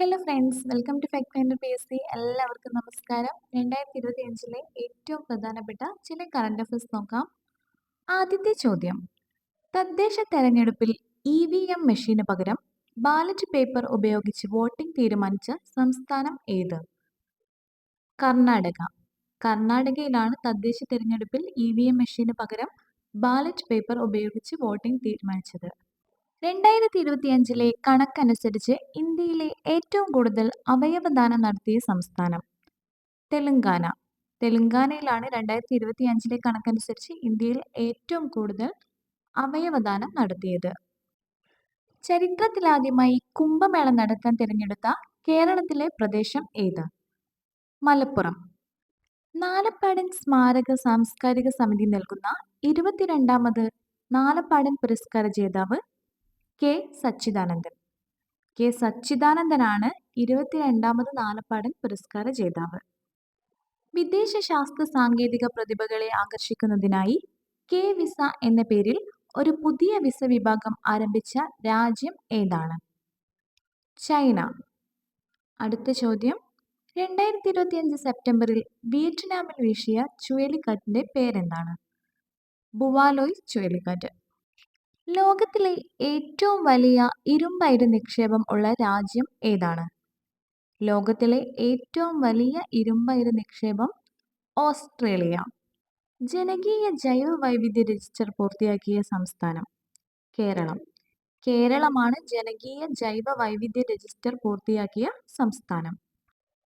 Hello friends welcome to fact finder P S C എല്ലാവർക്കും നമസ്കാരം. രണ്ടായിരത്തി ഇരുപത്തി അഞ്ചിലെ ഏറ്റവും പ്രധാനപ്പെട്ട ചില കറണ്ട് അഫയേഴ്സ് നോക്കാം. ആദ്യത്തെ ചോദ്യം. തദ്ദേശ തെരഞ്ഞെടുപ്പിൽ ഇ വി എം മെഷീന് പകരം ബാലറ്റ് പേപ്പർ ഉപയോഗിച്ച് വോട്ടിംഗ് തീരുമാനിച്ച സംസ്ഥാനം ഏത്? കർണാടക. കർണാടകയിലാണ് തദ്ദേശ തെരഞ്ഞെടുപ്പിൽ ഇ വി എം മെഷീന് പകരം ബാലറ്റ് പേപ്പർ ഉപയോഗിച്ച് വോട്ടിംഗ് തീരുമാനിച്ചത്. രണ്ടായിരത്തി ഇരുപത്തിയഞ്ചിലെ കണക്കനുസരിച്ച് ഇന്ത്യയിലെ ഏറ്റവും കൂടുതൽ അവയവദാനം നടത്തിയ സംസ്ഥാനം തെലങ്കാന. തെലങ്കാനയിലാണ് രണ്ടായിരത്തി ഇരുപത്തി അഞ്ചിലെ കണക്കനുസരിച്ച് ഇന്ത്യയിൽ ഏറ്റവും കൂടുതൽ അവയവദാനം നടത്തിയത്. ചരിത്രത്തിലാദ്യമായി കുംഭമേള നടത്താൻ തിരഞ്ഞെടുത്ത കേരളത്തിലെ പ്രദേശം ഏത്? മലപ്പുറം. നാലപ്പാടൻ സ്മാരക സാംസ്കാരിക സമിതി നൽകുന്ന ഇരുപത്തിരണ്ടാമത് നാലപ്പാടൻ പുരസ്കാര ജേതാവ് കെ സച്ചിദാനന്ദൻ. കെ സച്ചിദാനന്ദനാണ് ഇരുപത്തിരണ്ടാമത് നാലപ്പാടൻ പുരസ്കാര ജേതാവ്. വിദേശ ശാസ്ത്ര സാങ്കേതിക പ്രതിഭകളെ ആകർഷിക്കുന്നതിനായി കെ വിസ എന്ന പേരിൽ ഒരു പുതിയ വിസ വിഭാഗം ആരംഭിച്ച രാജ്യം ഏതാണ്? ചൈന. അടുത്ത ചോദ്യം. രണ്ടായിരത്തി ഇരുപത്തിയഞ്ച് സെപ്റ്റംബറിൽ വിയറ്റ്നാമിൽ വീശിയ ചുഴലിക്കാറ്റിന്റെ പേരെന്താണ്? ബുവാലോയ് ചുഴലിക്കാറ്റ്. ലോകത്തിലെ ഏറ്റവും വലിയ ഇരുമ്പയിര് നിക്ഷേപം ഉള്ള രാജ്യം ഏതാണ്? ലോകത്തിലെ ഏറ്റവും വലിയ ഇരുമ്പയിര് നിക്ഷേപം ഓസ്ട്രേലിയ. ജനകീയ ജൈവ വൈവിധ്യ രജിസ്റ്റർ പൂർത്തിയാക്കിയ സംസ്ഥാനം കേരളം. കേരളമാണ് ജനകീയ ജൈവ വൈവിധ്യ രജിസ്റ്റർ പൂർത്തിയാക്കിയ സംസ്ഥാനം.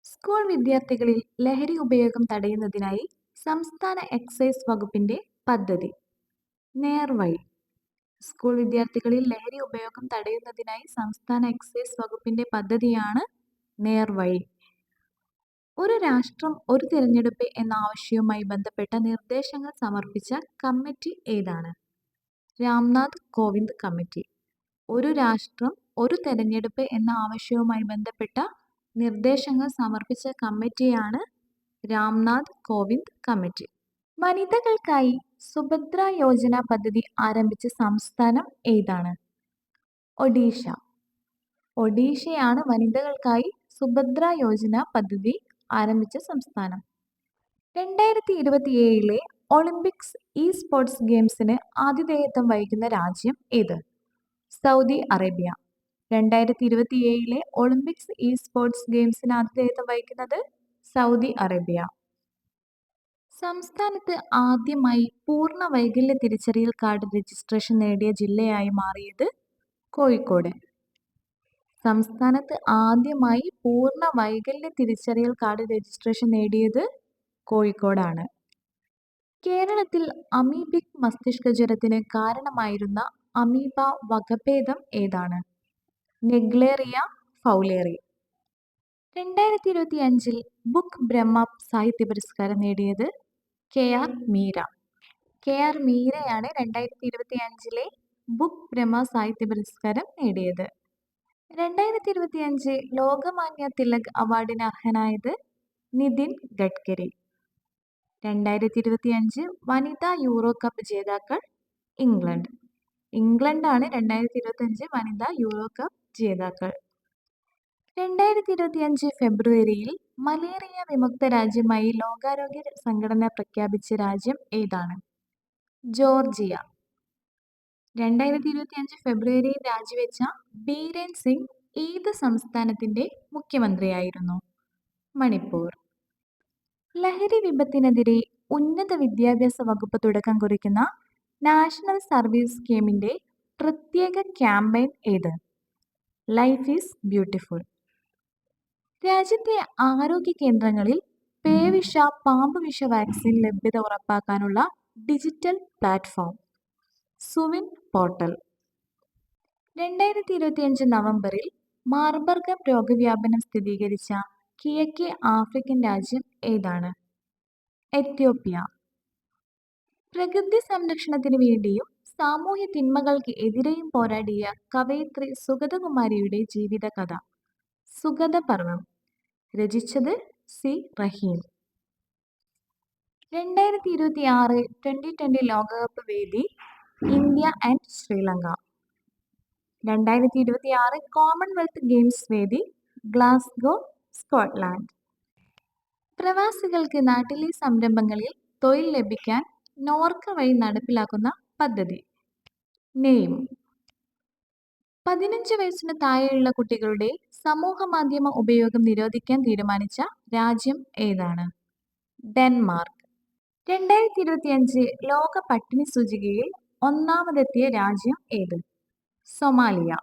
സ്കൂൾ വിദ്യാർത്ഥികളിൽ ലഹരി ഉപയോഗം തടയുന്നതിനായി സംസ്ഥാന എക്സൈസ് വകുപ്പിന്റെ പദ്ധതി. നേർവഴി സ്കൂൾ വിദ്യാർത്ഥികളിൽ ലഹരി ഉപയോഗം തടയുന്നതിനായി സംസ്ഥാന എക്സൈസ് വകുപ്പിന്റെ പദ്ധതിയാണ് നേർവഴി ഒരു രാഷ്ട്രം ഒരു തിരഞ്ഞെടുപ്പ് എന്ന ആവശ്യവുമായി ബന്ധപ്പെട്ട നിർദ്ദേശങ്ങൾ സമർപ്പിച്ച കമ്മിറ്റി ഏതാണ്? രാംനാഥ് കോവിന്ദ് കമ്മിറ്റി. ഒരു രാഷ്ട്രം ഒരു തെരഞ്ഞെടുപ്പ് എന്ന ആവശ്യവുമായി ബന്ധപ്പെട്ട നിർദ്ദേശങ്ങൾ സമർപ്പിച്ച കമ്മിറ്റിയാണ് രാംനാഥ് കോവിന്ദ് കമ്മിറ്റി. വനിതകൾക്കായി സുഭദ്ര യോജന പദ്ധതി ആരംഭിച്ച സംസ്ഥാനം ഏതാണ്? ഒഡീഷ. ഒഡീഷയാണ് വനിതകൾക്കായി സുഭദ്ര യോജന പദ്ധതി ആരംഭിച്ച സംസ്ഥാനം. രണ്ടായിരത്തി ഇരുപത്തിയേഴിലെ ഒളിമ്പിക്സ് ഇ സ്പോർട്സ് ഗെയിംസിന് ആതിഥേയത്വം വഹിക്കുന്ന രാജ്യം ഏത്? Saudi Arabia. രണ്ടായിരത്തി ഇരുപത്തിയേഴിലെ ഒളിമ്പിക്സ് ഇ സ്പോർട്സ് ഗെയിംസിന് ആതിഥേയത്വം വഹിക്കുന്നത് സൗദി അറേബ്യ. സംസ്ഥാനത്ത് ആദ്യമായി പൂർണ വൈകല്യ തിരിച്ചറിയൽ കാർഡ് രജിസ്ട്രേഷൻ നേടിയ ജില്ലയായി മാറിയത് കോഴിക്കോട്. സംസ്ഥാനത്ത് ആദ്യമായി പൂർണ വൈകല്യ തിരിച്ചറിയൽ കാർഡ് രജിസ്ട്രേഷൻ നേടിയത് കോഴിക്കോടാണ്. കേരളത്തിൽ അമീബിക് മസ്തിഷ്ക ജ്വരത്തിന് കാരണമായിരുന്ന അമീബ വകഭേദം ഏതാണ്? നെഗ്ലേറിയ ഫൗലേറി രണ്ടായിരത്തി ഇരുപത്തി അഞ്ചിൽ ബുക്ക് ബ്രഹ്മ സാഹിത്യ പുരസ്കാരം നേടിയത് K R Meera. K R മീരയാണ് രണ്ടായിരത്തി ഇരുപത്തി അഞ്ചിലെ ബുക്ക് ബ്രഹ്മ സാഹിത്യ പുരസ്കാരം നേടിയത്. രണ്ടായിരത്തി ഇരുപത്തി അഞ്ച് ലോകമാന്യ തിലക് അവാർഡിന് അർഹനായത് നിതിൻ ഗഡ്കരി. രണ്ടായിരത്തി ഇരുപത്തി അഞ്ച് വനിതാ യൂറോ കപ്പ് ജേതാക്കൾ ഇംഗ്ലണ്ട്. ഇംഗ്ലണ്ടാണ് രണ്ടായിരത്തി ഇരുപത്തി അഞ്ച് വനിതാ യൂറോ കപ്പ് ജേതാക്കൾ. രണ്ടായിരത്തി ഇരുപത്തി അഞ്ച് ഫെബ്രുവരിയിൽ മലേറിയ വിമുക്ത രാജ്യമായി ലോകാരോഗ്യ സംഘടന പ്രഖ്യാപിച്ച രാജ്യം ഏതാണ്? ജോർജിയ. രണ്ടായിരത്തി ഇരുപത്തി അഞ്ച് ഫെബ്രുവരിയിൽ രാജിവെച്ച ബീരൻ സിംഗ് ഏത് സംസ്ഥാനത്തിന്റെ മുഖ്യമന്ത്രിയായിരുന്നു? മണിപ്പൂർ. ലഹരി വിപത്തിനെതിരെ ഉന്നത വിദ്യാഭ്യാസ വകുപ്പ് തുടക്കം കുറിക്കുന്ന നാഷണൽ സർവീസ് സ്കീമിന്റെ പ്രത്യേക ക്യാമ്പയിൻ ഏത്? Life is beautiful. രാജ്യത്തെ ആരോഗ്യ കേന്ദ്രങ്ങളിൽ പേവിഷ പാമ്പ് വിഷ വാക്സിൻ ലഭ്യത ഉറപ്പാക്കാനുള്ള ഡിജിറ്റൽ പ്ലാറ്റ്ഫോം. സുവിൻ പോർട്ടൽ. രണ്ടായിരത്തി ഇരുപത്തിയഞ്ച് നവംബറിൽ മാർബർഗം രോഗവ്യാപനം സ്ഥിരീകരിച്ച കിഴക്കേ ആഫ്രിക്കൻ രാജ്യം ഏതാണ്? എത്യോപ്യ. പ്രകൃതി സംരക്ഷണത്തിന് വേണ്ടിയും സാമൂഹ്യ തിന്മകൾക്ക് എതിരെയും പോരാടിയ കവയിത്രി സുഗതകുമാരിയുടെ ജീവിതകഥ. സുഗതപർവം. രചിച്ചത് സി. റഹീം. രണ്ടായിരത്തി ഇരുപത്തി ആറ് ട്വന്റി ട്വന്റി ലോകകപ്പ് വേദി ഇന്ത്യ ആൻഡ് ശ്രീലങ്ക. രണ്ടായിരത്തി ഇരുപത്തി ആറ് കോമൺവെൽത്ത് ഗെയിംസ് വേദി ഗ്ലാസ്ഗോ സ്കോട്ട്ലാൻഡ്. പ്രവാസികൾക്ക് നാട്ടിലെ സംരംഭങ്ങളിൽ തൊഴിൽ ലഭിക്കാൻ നോർക്ക വഴി നടപ്പിലാക്കുന്ന പദ്ധതി. നെയിം പതിനഞ്ച് വയസ്സിന് താഴെയുള്ള കുട്ടികളുടെ സമൂഹ മാധ്യമ ഉപയോഗം നിരോധിക്കാൻ തീരുമാനിച്ച രാജ്യം ഏതാണ്? ഡെൻമാർക്ക്. രണ്ടായിരത്തി ഇരുപത്തിയഞ്ച് ലോക പട്ടിണി സൂചികയിൽ ഒന്നാമതെത്തിയ രാജ്യം ഏത്? സൊമാലിയ.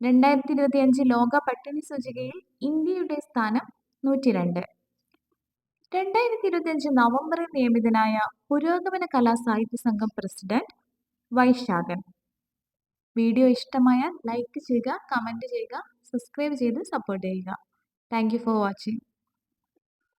രണ്ടായിരത്തി ഇരുപത്തിയഞ്ച് ലോക പട്ടിണി സൂചികയിൽ ഇന്ത്യയുടെ സ്ഥാനം നൂറ്റി രണ്ട് രണ്ടായിരത്തി ഇരുപത്തിയഞ്ച് നവംബറിൽ നിയമിതനായ പുരോഗമന കലാ സാഹിത്യ സംഘം പ്രസിഡന്റ് വൈശാഖൻ. വീഡിയോ ഇഷ്ടമായാൽ ലൈക്ക് ചെയ്യുക കമന്റ് ചെയ്യുക സബ്സ്ക്രൈബ് ചെയ്ത് സപ്പോർട്ട് ചെയ്യുക. Thank for watching